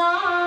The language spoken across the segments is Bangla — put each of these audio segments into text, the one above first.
Oh.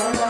Thank you.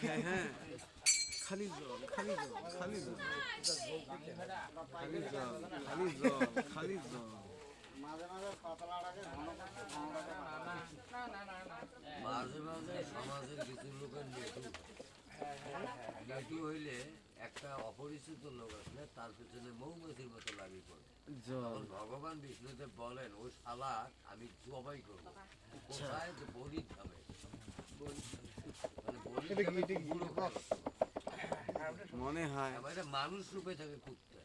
হ্যাঁ খালি জল খালি জল খালি জল। খালি জল খালি জল খালি জল। মাঝে মাঝে সমাজের কিছু লোকের নেটু নেটু হইলে একটা অপরিচিত লোক আসলে তার পেছনে মৌমাছির মতো লাগি পড়ে। ভগবান বিষ্ণুদেব বলেন ওই শালা আমি জবাই করব। কোথায় যে বলির ধামে মানে হয়। মানুষ রূপে থাকে কুত্তা